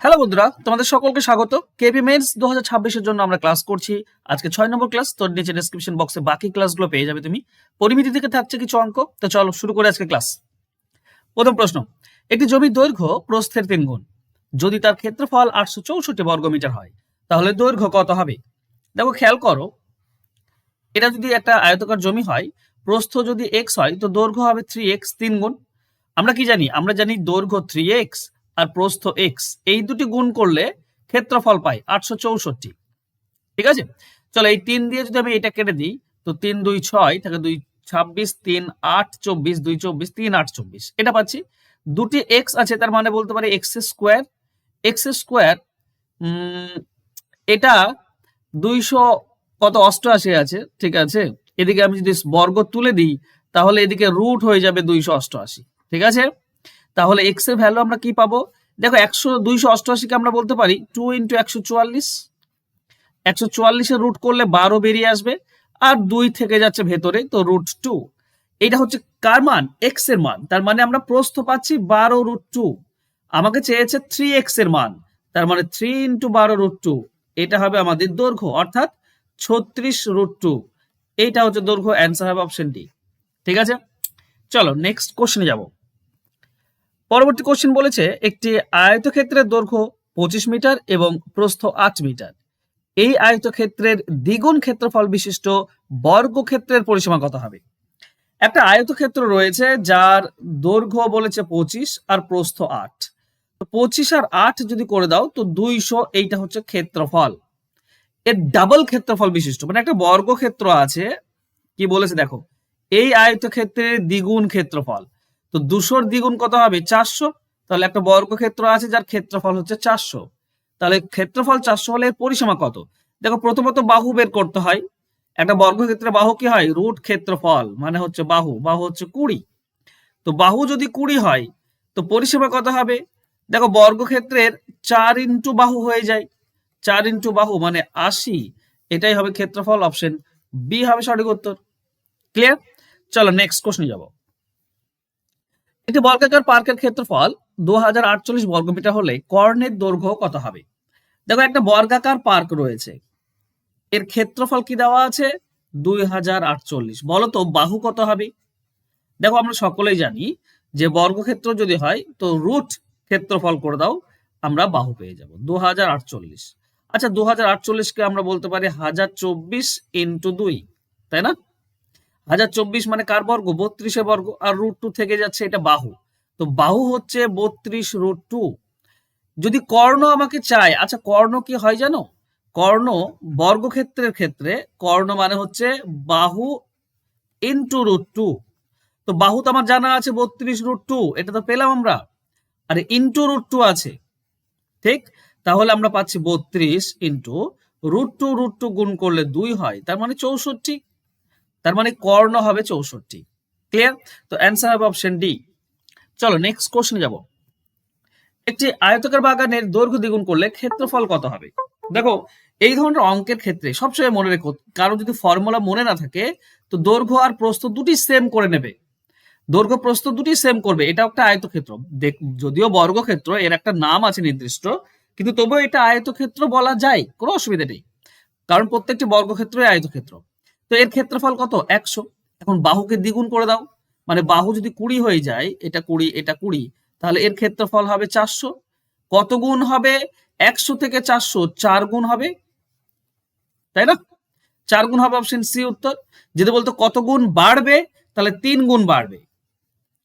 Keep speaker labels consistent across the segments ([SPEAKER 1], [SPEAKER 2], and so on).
[SPEAKER 1] Hello বন্ধুরা, তোমাদের সকলকে স্বাগত। কেপি মেন্স দু হাজার ছাব্বিশের জন্য আমরা ক্লাস করছি। আজকে ছয় নম্বর ক্লাস তোর নিচে ডিসক্রিপশন বক্সে বাকি ক্লাসগুলো পেয়ে যাবে তুমি। পরিমিতি থেকে থাকছে কিছু অঙ্ক, তো চলো শুরু করে আজকে ক্লাস প্রথম প্রশ্ন, একটি জমির দৈর্ঘ্য প্রস্থের তিন গুণ। যদি তার ক্ষেত্রফল আটশো চৌষট্টি বর্গমিটার হয়, তাহলে দৈর্ঘ্য কত হবে? দেখো, খেয়াল করো, এটা যদি একটা আয়তকার জমি হয়, প্রস্থ যদি এক্স হয়, তো দৈর্ঘ্য হবে থ্রি এক্স তিন গুণ। আমরা কি জানি? আমরা জানি দৈর্ঘ্য থ্রি এক্স আর প্রস্থ এক্স এই দুটি গুণ করলে ক্ষেত্রফল পাই আটশো চৌষট্টি। ঠিক আছে? চলো এই তিন দিয়ে যদি আমি এটা কেটে দিই, তো তিন দুই ছয় থাকে দুই ছাব্বিশ, তিন আট চব্বিশ, দুই চব্বিশ, তিন আট চব্বিশ। এটা পাচ্ছি? দুটি এক্স আছে, তার মানে বলতে পারি এক্স স্কোয়ার এক্স স্কোয়ার এটা দুইশো কত অষ্টআশি আছে, ঠিক আছে? এদিকে আমি যদি বর্গ তুলে দিই, তাহলে এদিকে রুট হয়ে যাবে দুইশো অষ্টআশি। ঠিক আছে? তাহলে এক্সের ভ্যালু আমরা কি পাবো? দেখো একশো দুইশো অষ্টআশিকে আমরা বলতে পারি টু ইন্টু একশো চুয়াল্লিশ। একশো চুয়াল্লিশের রুট করলে বারো বেরিয়ে আসবে, আর দুই থেকে যাচ্ছে ভেতরে, তো রুট টু এটা হচ্ছে কার মান? এক্সের মান। তার মানে আমরা প্রস্থ পাচ্ছি বারো রুট টু আমাকে চেয়েছে থ্রি এক্সের মান। তার মানে থ্রি ইন্টু বারো রুট টু এটা হবে আমাদের দৈর্ঘ্য। অর্থাৎ ছত্রিশ রুট টু এইটা হচ্ছে দৈর্ঘ্য অ্যান্সার হবে অপশন ডি ঠিক আছে? চলো নেক্সট কোশ্চেনে যাব। পরবর্তী কোশ্চেন বলেছে, একটি আয়তক্ষেত্রের দৈর্ঘ্য পঁচিশ মিটার এবং প্রস্থ আট মিটার। এই আয়তক্ষেত্রের দ্বিগুণ ক্ষেত্রফল বিশিষ্ট বর্গক্ষেত্রের পরিসীমা কত হবে? একটা আয়তক্ষেত্র রয়েছে যার দৈর্ঘ্য বলেছে পঁচিশ আর প্রস্থ আট। পঁচিশ আর আট যদি করে দাও, তো দুইশো এইটা হচ্ছে ক্ষেত্রফল। এর ডাবল ক্ষেত্রফল বিশিষ্ট মানে একটা বর্গক্ষেত্র আছে, কি বলেছে দেখো, এই আয়তক্ষেত্রের দ্বিগুণ ক্ষেত্রফল। তো দুশোর দ্বিগুণ কত হবে? চারশো। তাহলে একটা বর্গক্ষেত্র আছে যার ক্ষেত্রফল হচ্ছে চারশো। তাহলে ক্ষেত্রফল চারশো হলে পরিসীমা কত? দেখো, প্রথমত বাহু বের করতে হয়। একটা বর্গক্ষেত্রে বাহু কি হয়? রুট ক্ষেত্রফল মানে হচ্ছে বাহু। বাহু হচ্ছে কুড়ি। তো বাহু যদি কুড়ি হয়, তো পরিসীমা কত হবে? দেখো, বর্গক্ষেত্রের চার ইন্টু বাহু হয়ে যায়। চার ইন্টু বাহু মানে আশি। এটাই হবে ক্ষেত্রফল অপশন বি হবে সঠিক উত্তর। ক্লিয়ার? চলো নেক্সট কোশ্চেন যাব। একটি বর্গাকার পার্কের ক্ষেত্রফল দু হাজার আটচল্লিশ হলে কর্ণের দৈর্ঘ্য কত হবে? দেখো, একটা বর্গাকার পার্ক রয়েছে। এর ক্ষেত্রফল কি দেওয়া আছে? দুই হাজার আটচল্লিশ। বলো তো, বাহু কত হবে? দেখো, আমরা সকলেই জানি যে বর্গক্ষেত্র যদি হয়, তো রুট ক্ষেত্রফল করে দাও, আমরা বাহু পেয়ে যাব। দু হাজার আটচল্লিশ। আচ্ছা দু হাজার আটচল্লিশকে আমরা বলতে পারি হাজার চব্বিশ ইন্টু দুই, তাই না? হাজার চব্বিশ মানে কার বর্গ? বত্রিশে বর্গ। আর রুট টু থেকে যাচ্ছে এটা বাহু। তো বাহু হচ্ছে বত্রিশ রুট টু যদি কর্ণ আমাকে চায় আচ্ছা কর্ণ কি হয় জানো? কর্ণ বর্গক্ষেত্রের ক্ষেত্রে, কর্ণ মানে হচ্ছে বাহু ইন্টু রুট টু তো বাহু তো আমার জানা আছে বত্রিশ রুট টু এটা তো পেলাম আমরা। আর ইন্টু রুট টু আছে। ঠিক? তাহলে আমরা পাচ্ছি বত্রিশ into root two root two গুণ করলে দুই হয়। তার মানে চৌষট্টি। তার মানে কর্ণ হবে চৌষট্টি। ক্লিয়ার তো অ্যান্সার হবে অপশন ডি চলো নেক্সট কোশ্চেনে যাব। একটি আয়তকার বাগানের দৈর্ঘ্য দ্বিগুণ করলে ক্ষেত্রফল কত হবে? দেখো, এই ধরনের অঙ্কের ক্ষেত্রে সবসময় মনে রেখো, কারও যদি ফর্মুলা মনে না থাকে, তো দৈর্ঘ্য আর প্রস্থ দুটি সেম করে নেবে। দৈর্ঘ্য, প্রস্থ দুটি সেম করবে এটা একটা আয়তক্ষেত্র। যদিও বর্গক্ষেত্র, এর একটা নাম আছে নির্দিষ্ট, কিন্তু তবুও এটা আয়তক্ষেত্র বলা যায়, কোনো অসুবিধা নেই। কারণ প্রত্যেকটি বর্গক্ষেত্রই আয়তক্ষেত্র। তো এর ক্ষেত্রফল কত? একশো। এখন বাহুকে দ্বিগুণ করে দাও। মানে বাহু যদি কুড়ি হয়ে যায়, এটা কুড়ি এটা কুড়ি, তাহলে এর ক্ষেত্রফল হবে চারশো। কত গুণ হবে? একশো থেকে চারশো, চার গুণ হবে। তাই না? চার গুণ হবে অপশন সি উত্তর। যদি বলতো কত গুণ বাড়বে, তাহলে তিন গুণ বাড়বে।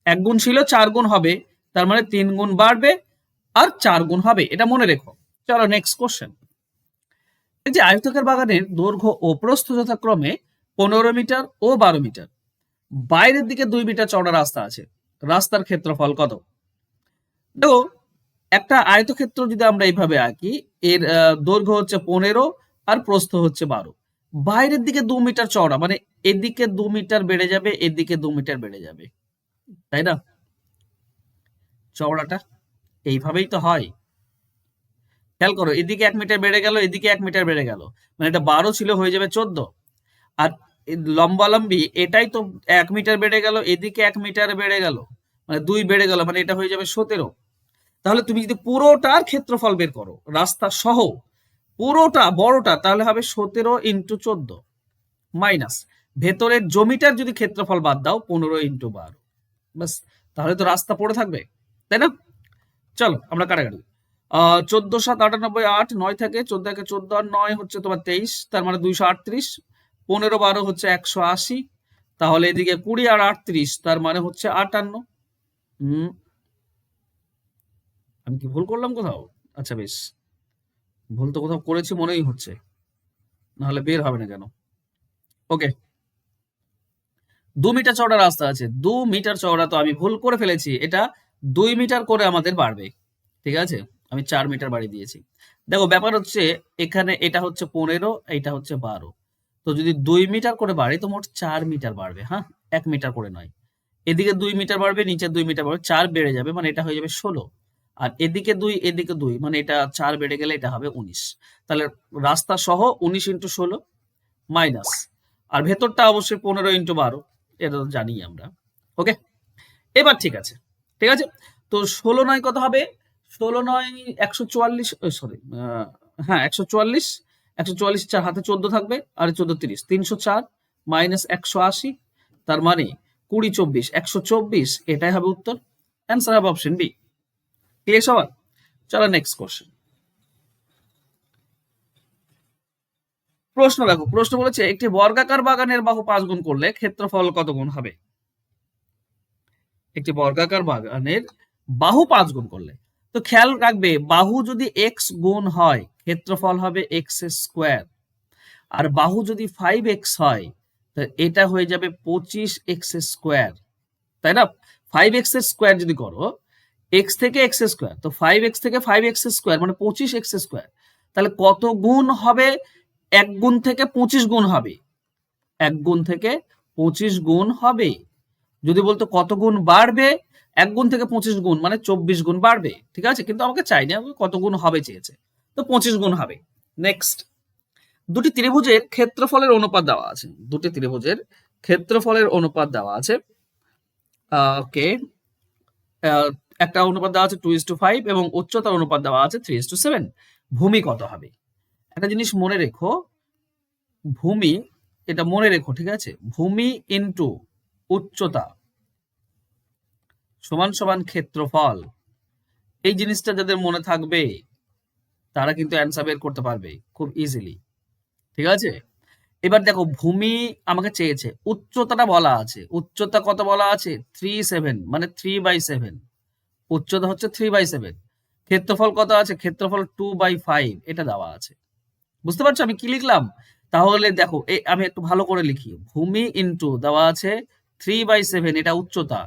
[SPEAKER 1] এক গুণ ছিল, চার গুণ হবে। তার মানে তিন গুণ বাড়বে আর চার গুণ হবে। এটা মনে রেখো। চলো নেক্সট কোশ্চেন এই যে আয়তকার বাগানের দৈর্ঘ্য ও প্রস্থ যথাক্রমে পনেরো মিটার ও বারো মিটার। বাইরের দিকে দুই মিটার চওড়া রাস্তা আছে। রাস্তার ক্ষেত্রফল কত? দেখো একটা আয়তক্ষেত্র যদি আমরা এইভাবে আঁকি, এর দৈর্ঘ্য হচ্ছে পনেরো আর প্রস্থ হচ্ছে বারো। বাইরের দিকে দু মিটার চওড়া মানে এদিকে দু মিটার বেড়ে যাবে, এদিকে দু মিটার বেড়ে যাবে। তাই না? চওড়াটা এইভাবেই তো হয়। খেয়াল করো, এদিকে এক মিটার বেড়ে গেল, এদিকে এক মিটার বেড়ে গেল। মানে এটা বারো ছিল, হয়ে যাবে চোদ্দ। আর লম্বালম্বি এটাই তো এক মিটার বেড়ে গেল, এদিকে এক মিটার বেড়ে গেল মানে দুই বেড়ে গেল মানে এটা হয়ে যাবে সতেরো। তাহলে তুমি যদি পুরোটার ক্ষেত্রফল বের করো, রাস্তা সহ, পুরোটা, বড়টা, তাহলে হবে সতেরো ইন্টু চোদ্দ, মাইনাস। ভেতরের জমিটার যদি ক্ষেত্রফল বাদ দাও, পনেরো ইন্টু বারো বাস তাহলে তো রাস্তা পড়ে থাকবে, তাই না? চলো, আমরা কাটাকাটি চোদ্দ সাত আটানব্বই আট, নয় থেকে, চোদ্দ একে চোদ্দ আর নয় হচ্ছে তোমার তেইশ, তার মানে দুইশো আটত্রিশ পনেরো বারো হচ্ছে একশো আশি, তাহলে এদিকে কুড়ি আর আটত্রিশ, তার মানে হচ্ছে আটান্ন। হুম। আমি কি ভুল করলাম কোথাও? আচ্ছা বেশ। ভুল তো কোথাও করেছি মনেই হচ্ছে। নাহলে বের হবে না কেন? ওকে। দু মিটার চওড়া রাস্তা আছে। দু মিটার চওড়া তো আমি ভুল করে ফেলেছি। এটা দুই মিটার করে আমাদের বাড়বে। ঠিক আছে? আমি চার মিটার বাড়ি দিয়েছি। দেখো, ব্যাপার হচ্ছে এখানে এটা হচ্ছে পনেরো এটা হচ্ছে বারো। তো যদি দুই মিটার করে বাড়ে, তো মোট চার মিটার বাড়বে হ্যাঁ? এক মিটার করে নয়। এদিকে দুই মিটার বাড়বে, নিচে দুই মিটার বাড়বে, চার বেড়ে যাবে মানে এটা হয়ে যাবে ষোলো। আর এদিকে দুই এদিকে দুই মানে এটা চার বেড়ে গেলে এটা হবে উনিশ। তাহলে রাস্তা সহ উনিশ ইন্টু ষোলো মাইনাস। আর ভেতরটা অবশ্যই পনেরো ইন্টু বারো, এটা তো জানি আমরা। ওকে? এবার ঠিক আছে ঠিক আছে? তো ষোলো নয় কত হবে? ষোলো নয় একশো চুয়াল্লিশ সরি হ্যাঁ একশো চুয়াল্লিশ একশো চুয়াল্লিশ চার, হাতে চোদ্দ থাকবে, আর চোদ্দ তিরিশ। তিনশো চার মাইনাস একশো আশি, তার মানে কুড়ি চব্বিশ। একশো চব্বিশ, এটাই হবে উত্তর। অ্যান্সার হবে অপশন বি ক্লিয়ার সবার? চলো নেক্সট কোশ্চেন প্রশ্ন দেখো, প্রশ্ন বলেছে, একটি বর্গাকার বাগানের বাহু পাঁচ গুণ করলে ক্ষেত্রফল কত গুণ হবে? একটি বর্গাকার বাগানের বাহু পাঁচ গুণ করলে। তো খেয়াল রাখবে, বাহু যদি এক্স গুণ হয়, ক্ষেত্রফল হবে এক্স স্কোয়ার আর বাহু যদি ফাইভ এক্স হয়, তো এটা হয়ে যাবে পঁচিশ এক্স স্কোয়ার তাই না? ফাইভ এক্স স্কোয়ার যদি করো এক্স থেকে এক্স স্কোয়ার তো ফাইভ এক্স থেকে ফাইভ এক্স স্কোয়ার মানে পঁচিশ এক্স স্কোয়ার তাহলে কত গুণ হবে? এক গুণ থেকে পঁচিশ গুণ হবে। এক গুণ থেকে পঁচিশ গুণ হবে। যদি বলতো কত গুণ বাড়বে? এক গুণ থেকে পঁচিশ গুণ মানে চব্বিশ গুণ বাড়বে, ঠিক আছে? কিন্তু আমাকে চাই না কত গুণ হবে চেয়েছে। তো পঁচিশ গুণ হবে। নেক্সট দুটি ত্রিভুজের ক্ষেত্রফলের অনুপাত দেওয়া আছে। দুটি ত্রিভুজের ক্ষেত্রফলের অনুপাত দেওয়া আছে। ওকে। একটা অনুপাত দেওয়া আছে টু ইস টু ফাইভ এবং উচ্চতার অনুপাত দেওয়া আছে থ্রি ইস টু সেভেন ভূমি কত হবে? একটা জিনিস মনে রেখো। ভূমি, এটা মনে রেখো, ঠিক আছে? ভূমি ইন্টু উচ্চতা সমান সমান ক্ষেত্রফল। এই জিনিসটা যাদের মনে থাকবে, তারা কিন্তু অ্যান্সার বের করতে পারবে খুব ইজিলি ঠিক আছে? এবার দেখো, ভূমি আমাকে চেয়েছে। উচ্চতাটা বলা আছে। উচ্চতা কত বলা আছে? থ্রি সেভেন মানে থ্রি বাই সেভেন উচ্চতা হচ্ছে থ্রি বাই সেভেন ক্ষেত্রফল কত আছে? ক্ষেত্রফল টু বাই ফাইভ এটা দেওয়া আছে। বুঝতে পারছ? আমি কি লিখলাম? তাহলে দেখো আমি একটু ভালো করে লিখি। ভূমি ইন্টু দেওয়া আছে থ্রি বাই সেভেন এটা উচ্চতা।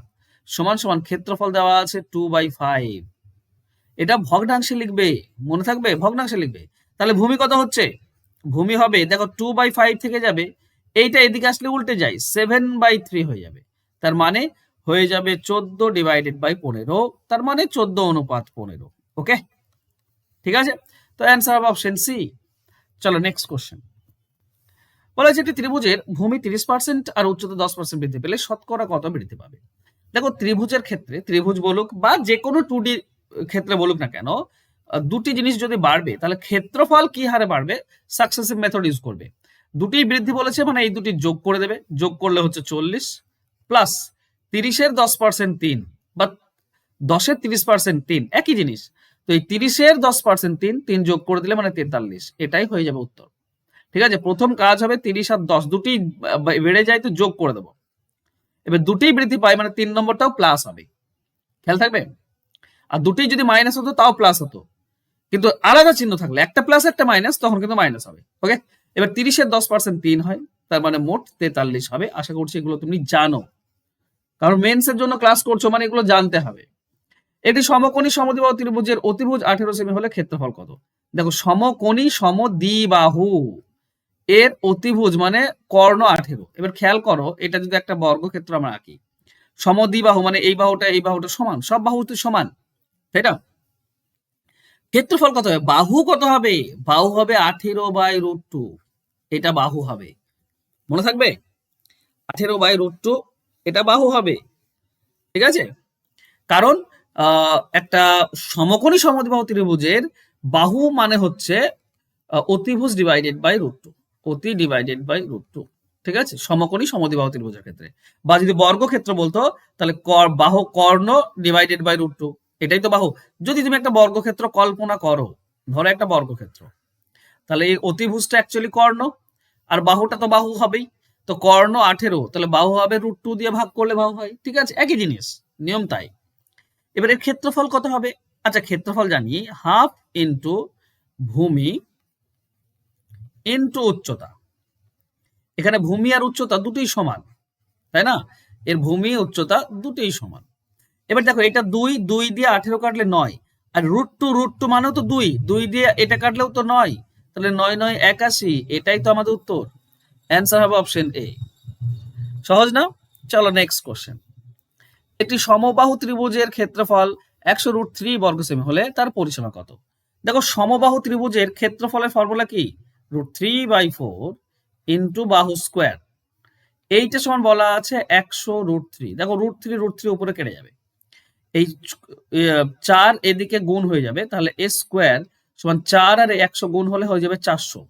[SPEAKER 1] সমান সমান ক্ষেত্রফল দেওয়া আছে টু বাই ফাইভ এটা ভগ্নাংশে লিখবে, মনে থাকবে? ভগ্নাংশে লিখবে। তাহলে ভূমি কত হচ্ছে? ভূমি হবে, দেখো টু বাই ফাইভ থেকে যাবে, এইটা এদিকে আসলে উল্টে যায় সেভেন বাই থ্রি হয়ে যাবে। তার মানে হয়ে যাবে চোদ্দ ডিভাইডেড বাই পনেরো, তার মানে চোদ্দ অনুপাত পনেরো ওকে ঠিক আছে? তো অ্যান্সার অপশন সি চলো নেক্সট কোশ্চেন বলা হচ্ছে একটি ত্রিভুজের ভূমি তিরিশ পার্সেন্ট আর উচ্চতা দশ পার্সেন্ট বৃদ্ধি পেলে শতকরা কত বৃদ্ধি পাবে? দেখো, ত্রিভুজের ক্ষেত্রে ত্রিভুজ বলুক বা যে কোনো টু ক্ষেত্রে বলুক না কেন দুটি জিনিস যদি বাড়বে, তাহলে ক্ষেত্রফল কি হারে বাড়বে? সাকসেসিভ মেথড ইউজ করবে। দুটি বৃদ্ধি বলেছে মানে এই দুটি যোগ করে দেবে। যোগ করলে হচ্ছে চল্লিশ প্লাস তিরিশের দশ পার্সেন্ট তিন, বা দশের তিরিশ পার্সেন্ট তিন, একই জিনিস। তো এই তিরিশের দশ পার্সেন্ট তিন তিন যোগ করে দিলে মানে তেতাল্লিশ, এটাই হয়ে যাবে উত্তর। ঠিক আছে? প্রথম কাজ হবে তিরিশ আর দশ। দুটি বেড়ে যায় তো যোগ করে দেবো। এবার দুটি বৃদ্ধি পায় মানে তিন নম্বরটাও প্লাস হবে। খেয়াল থাকবে? আর দুটি যদি মাইনাস হতো, তাও প্লাস হতো। কিন্তু আলাদা চিহ্ন থাকলে, একটা প্লাস একটা মাইনাস তখন কিন্তু মাইনাস হবে। ওকে এবার তিরিশের দশ পার্সেন্ট তিন হয়, তার মানে মোট তেতাল্লিশ হবে। আশা করছি এগুলো তুমি জানো। কারণ মেন্সের জন্য ক্লাস করছ মানে এগুলো জানতে হবে। এটি সমকোণী সমদ্বিবাহু ত্রিভুজের অতিভুজ আঠেরো সেমি হলে ক্ষেত্রফল কত? দেখো, সমকোণী সমদ্বিবাহু। এর অতিভুজ মানে কর্ণ আঠেরো। এবার খেয়াল করো, এটা যদি একটা বর্গক্ষেত্র আমরা আঁকি। সমদ্বিবাহু মানে এই বাহুটা এই বাহুটা সমান, সব বাহু তো সমান, তাই না? ক্ষেত্রফল কত হবে? বাহু কত হবে? বাহু হবে আঠেরো বাই রুট টু, এটা বাহু হবে। মনে থাকবে? আঠেরো বাই রুট টু, এটা বাহু হবে। ঠিক আছে? কারণ একটা সমকোণী সমদ্বিবাহু ত্রিভুজের বাহু মানে হচ্ছে অতিভুজ ডিভাইডেড বাই রুট টু অতি ডিভাইডেড বাই রুট টু ঠিক আছে? সমকোণী সমদ্বিবাহু ত্রিভুজের ক্ষেত্রে। বা যদি বর্গক্ষেত্র বলতো, তাহলে বাহু, কর্ণ ডিভাইডেড বাই রুট টু এটাই তো বাহু। যদি তুমি একটা বর্গক্ষেত্র কল্পনা করো, ধরো একটা বর্গক্ষেত্র, তাহলে এই অতিভুজটা অ্যাকচুয়ালি কর্ণ, আর বাহুটা তো বাহু হবেই। তো কর্ণ আঠেরো, তাহলে বাহু হবে রুট টু দিয়ে ভাগ করলে বাহু হয়, ঠিক আছে? একই জিনিস, নিয়ম তাই। এবার ক্ষেত্রফল কত হবে? আচ্ছা ক্ষেত্রফল জানি হাফ ইন্টু ভূমি ইন্টু উচ্চতা। এখানে ভূমি আর উচ্চতা দুটোই সমান, তাই না? এর ভূমি, উচ্চতা দুটোই সমান। এবার দেখো, এটা দুই দুই দিয়ে আঠেরো কাটলে নয়, আর রুট টু রুট টু মানেও তো দুই দুই দিয়ে এটা কাটলেও তো নয়। তাহলে নয় নয়, একাশি, এটাই তো আমাদের উত্তর। অ্যান্সার হবে অপশন এ সহজ না? চলো নেক্সট কোশ্চেন একটি সমবাহু ত্রিভুজের ক্ষেত্রফল একশো রুট থ্রি বর্গ সেমি হলে তার পরিসীমা কত? দেখো, সমবাহু ত্রিভুজের ক্ষেত্রফলের ফর্মুলা কি? Root three by four into বাহু স্কোয়ার এইটা সমান বলা আছে একশো রুট থ্রি দেখো রুট থ্রি রুট থ্রি উপরে কেটে যাবে। এই চার এদিকে গুণ হয়ে যাবে, তাহলে এ স্কোয়ার সমান চার আর একশো গুণ হলে হয়ে যাবে চারশো।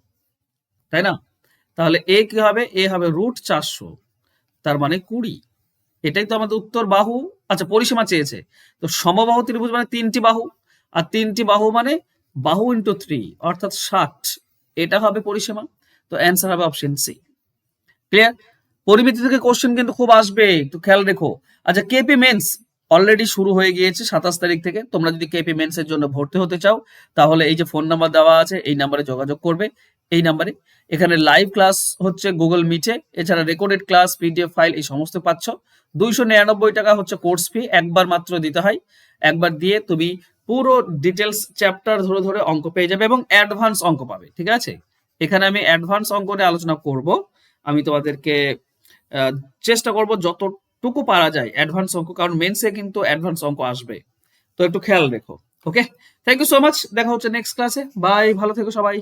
[SPEAKER 1] তাই না? তাহলে এ কি হবে? এ হবে রুট চারশো, তার মানে কুড়ি। এটাই তো আমাদের উত্তর বাহু। আচ্ছা পরিসীমা চেয়েছে। তো সমবাহু ত্রিভুজ মানে তিনটি বাহু, আর তিনটি বাহু মানে বাহু ইন্টু থ্রি অর্থাৎ ষাট। এটা হবে পরিসীমা। তো অ্যান্সার হবে অপশন সি ক্লিয়ার পরিমিতি থেকে কোশ্চেন কিন্তু খুব আসবে। একটু খেয়াল রেখো। আচ্ছা কেপি মেন্স অলরেডি শুরু হয়ে গিয়েছে সাতাশ তারিখ থেকে। তোমরা যদি কেপি মেন্স এর জন্য ভর্তি হতে চাও, তাহলে এই যে ফোন নাম্বার দেওয়া আছে, এই নাম্বারে যোগাযোগ করবে। এই নাম্বারে এখানে লাইভ ক্লাস হচ্ছে গুগল মিটে এছাড়া রেকর্ডেড ক্লাস পিডিএফ ফাইল এই সমস্ত পাচ্ছ। দুইশো নিরানব্বই টাকা হচ্ছে কোর্স ফি একবার মাত্র দিতে হয়। একবার দিয়ে তুমি পুরো ডিটেলস চ্যাপ্টার ধরে ধরে অঙ্ক পেয়ে যাবে এবং অ্যাডভান্স অঙ্ক পাবে, ঠিক আছে? এখানে আমি অ্যাডভান্স অঙ্ক নিয়ে আলোচনা করব। আমি তোমাদেরকে চেষ্টা করব যতটুকু পারা যায় অ্যাডভান্স অঙ্ক, কারণ মেন্সে কিন্তু অ্যাডভান্স অঙ্ক আসবে। তো একটু খেয়াল রেখো okay thank you so much দেখা হচ্ছে নেক্সট ক্লাসে বাই ভালো থেকো সবাই।